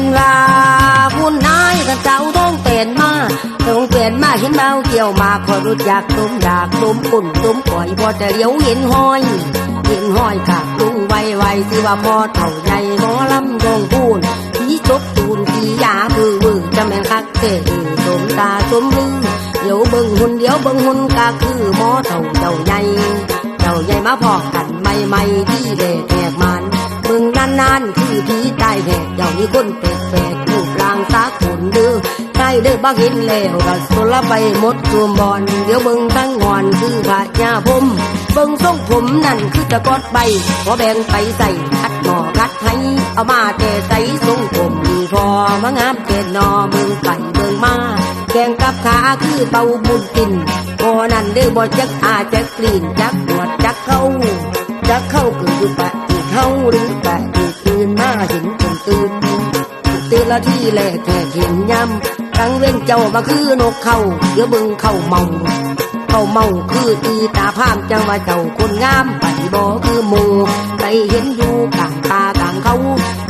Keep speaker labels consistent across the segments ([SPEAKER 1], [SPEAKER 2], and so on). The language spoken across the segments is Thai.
[SPEAKER 1] นว่าผู้นายกับเจ้าต้องเป็นมาต้องเป็นมาเห็นเบาเกี่ยวมาคอยรู้จักตุ้มดากตุ้มปุ่นตุ้มก่อยพอจะเลี้ยวเห็นห้อยเห็นห้อยกับลุงไวไวสิว่าพอเท่าใหญ่หมอลำดงพูนผีจบตูนผียาบือบือจะแม่นคักเตะสมตาสมลือเดี๋ยวเบิ่งหุ่นเดี๋ยวเบิ่งหุ่นก็คือหมอเท่าเจ้าใหญ่เจ้าใหญ่มาพอกันใหม่ๆที่เด็กแหกมันมึงนานๆายแหกเจ้านี่คนแปลกๆรูปร่างสาขุนเด้อใช่เด้อบักเห็นแล้วก็สุละไปหมดรวมบอน เดี๋ยวเบิ่งทั้งงอนคือพระยาพมเบิ่งทรงผมนั่นคือจะกดใบขอแบ่งไปใส่คัดหมอคัดให้เอามาแต่ใส่ทรงผมมีพอมางามเกศนอเบิ่งไปเบิ่งมาแกงกับขาคือเตาบุญกินพอนั่นเด้อบ่จักอาจักกลิ่นจักหนวดจักเข้าจักเข้าคืออยู่ปะอีกเข้าหรือปะ ตื่นละที่แรกแค่เห็นยำครั้งเว้นเจ้ามาคือนกเข้าเดี๋ยวเบิ่งเข้าเมาเข้าเมาคือตีตาพามจังว่าเจ้าคนงามไปบ่คือหมูไปเห็นอยู่กลางตากลางเขา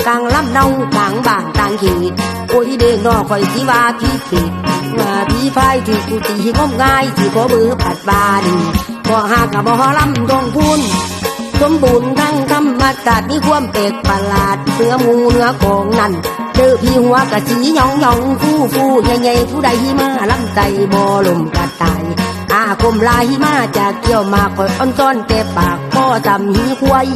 [SPEAKER 1] กลางลำเนากลางบ้านกลางขีดโอ้ยเด้นอคอยที่ว่าพี่ผิดว่าพี่พายที่กูตีงมง่ายที่ขอเบือปัดบานบ่หากับบ่ลำดงพูนสมบูรณ์ทั้งธรรมศาสตร์มีความแปลกประหลาดเนื้อหมูเนื้อของนั่น เจอพี่หัวกะสียองยองฟูฟูใหญ่ใหญ่ผู้ใดหิมาลำใจบ่ลมกะตายอาคมลายหิมาจากเกี่ยวมาคอยอ้อนซ้อนแต่ปากพ่อจำหีควาย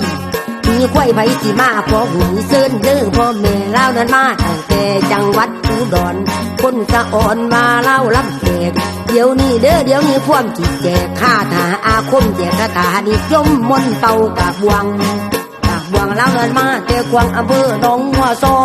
[SPEAKER 1] หีควายไผสิมาพอหูเซินเด้อพ่อแม่เล่านั้นมาตั้งแต่จังหวัดอุดรคนสะอ่อนมาเล่าลำแขกเดี๋ยวนี้เด้อเดี๋ยวนี้ความจิตแจกข้าถาอาคมแจกคาถานิยมมนต์เป่ากาบวงกาบวงแล้วเงินมาแต่กวางอำเภอหนองหัวซอ